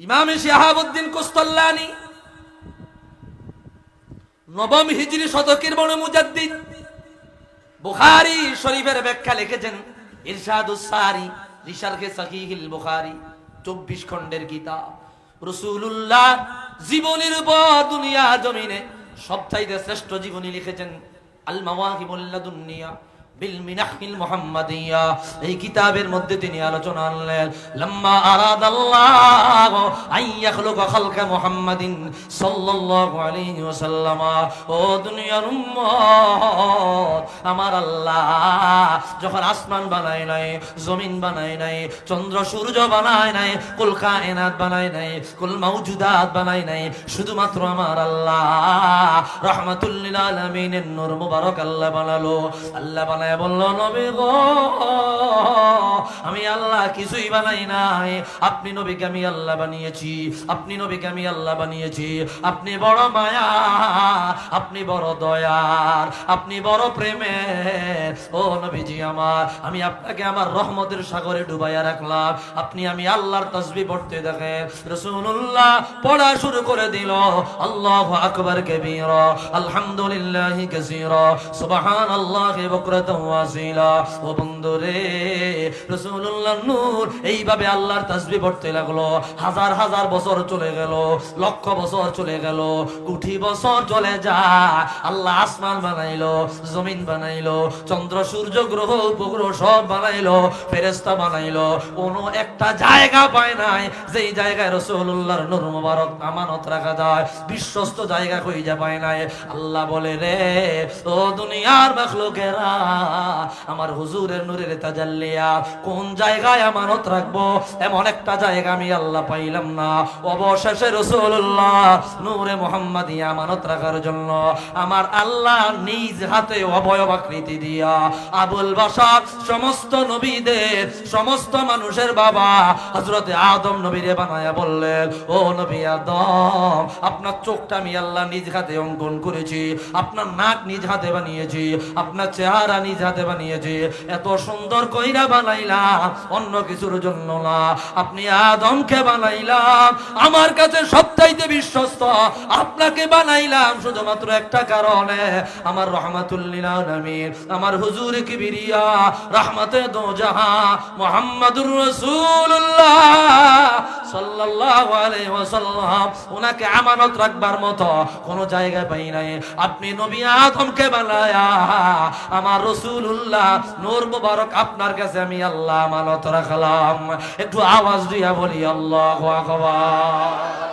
ইমাম শাহাবুদ্দিন কুস্তল্লানি, নবম হিজরি শতকের বড় মুজাদ্দিদ, বুখারী শরীফের ব্যাখ্যা লিখেছেন ইরশাদুস সারি রিশারহে সহিহিল বুখারী 24 খণ্ডের কিতাব। রাসূলুল্লাহ জীবনের উপর দুনিয়া জমিনে সবচাইতে শ্রেষ্ঠ জীবনী লিখেছেন আল মাওয়াহিবুল লাদুনিয়া বিল মুহাম্মাদিয়া। এই কিতাবের মধ্যে তিনি আলোচনা আনলেন, লাম্মা আরাদাল্লাহ আন ইয়াখলুকা খালকা মুহাম্মাদিন সাল্লাল্লাহু আলাইহি ওয়াসাল্লাম। ও দুনিয়ার উম্মত, আমার আল্লাহ যখন আসমান বানায় নাই, জমিন বানায় নাই, চন্দ্র সূর্য বানায় নাই, কুল কায়নাত বানায় নাই, কুল মাউজুদাত বানায় নাই, শুধুমাত্র আমার আল্লাহ রহমাতুল লিল আলামিনের নূর মুবারক আল্লাহ বানালো। আল্লাহ বানায় বলল, নবী গো, আমি আল্লাহ কিছুই বানাই নাই। আপনি নবীকে আমি আল্লাহ বানিয়েছি, আপনি নবীকে আমি আল্লাহ বানিয়েছি। আপনি বড় মায়া, আপনি বড় দয়ার, আপনি বড় প্রেমের ও নবীজি আমার, আমি আপনাকে আমার রহমতের সাগরে ডুবাইয়া রাখলাম। আপনি, আমি আল্লাহর তসবি পড়তে দেখেন। রসুল্লাহ পড়া শুরু করে দিল। আল্লাহ আকবর কবির, আলহামদুলিল্লাহ কাসীর সুবাহান আল্লাহ ওয়াসিলা। ও বন্ধুরে রসুল্লাহ নূর, এইভাবে আল্লাহর তসবি পড়তে লাগল। হাজার হাজার বছর চলে গেল, লক্ষ বছর চলে গেল কোটি বছর চলে যায় আল্লাহ আসমান বানাইলো, জমিন বানাইলো, চন্দ্র, সূর্য, গ্রহ, উপগ্রহ সব বানাইলো ফেরেস্তা বানাইলো। কোনো একটা জায়গা পায় নাই, যেই জায়গায় রসুল্লাহর নূর মুবারক আমানত রাখা যায়, বিশ্বস্ত জায়গা কই যা পায় নাই। আল্লাহ বলে, রে, ও দুনিয়ার মাখলুকেরা, আমার হুজুরের নূরের তাজাল্লিয়া কোন জায়গায় আমানত রাখব? এমন একটা জায়গা আমি আল্লাহ পাইলাম না। অবশেষে রসুল্লাহ নূরে মোহাম্মদ আমানত রাখার জন্য আমার আল্লাহ নিজ হাতে অবয়ব আকৃতি দিয়া আবুল বাসার সমস্ত নবীদের, সমস্ত মানুষের বাবা হজরতে আদম নবীরে বানায়া বললেন, ও নবী আদম, আপনার চোখটা আমি আল্লাহ নিজ হাতে অঙ্কন করেছি, আপনার নাক নিজ হাতে বানিয়েছি, আপনার চেহারা নিজ হাতে বানিয়েছি, এত সুন্দর কইরা বানাইলাম, অন্য কিছুর জন্য না। আপনি আদমকে বানাইলাম, আমার কাছে সবচাইতে বিশ্বস্ত, আপনাকে বানাইলাম শুধুমাত্র একটা কারণে, আমার রহমাতুল্লিল আলামিন, আমার হুজুর কিবিরিয়া, রহমতে দো জাহা মুহাম্মাদুর রাসূলুল্লাহ সাল্লাল্লাহু আলাইহি ওয়াসাল্লাম আমানত রাখবার মতো কোন জায়গা পাই নাই। আপনি নবী আদমকে বানায়া, আমার রাসূলুল্লাহ, নূর মুবারক আপনার কাছে আমি আল্লাহ আমানত রাখলাম। একটু আওয়াজ দিয়া বলি আল্লাহ আকবার।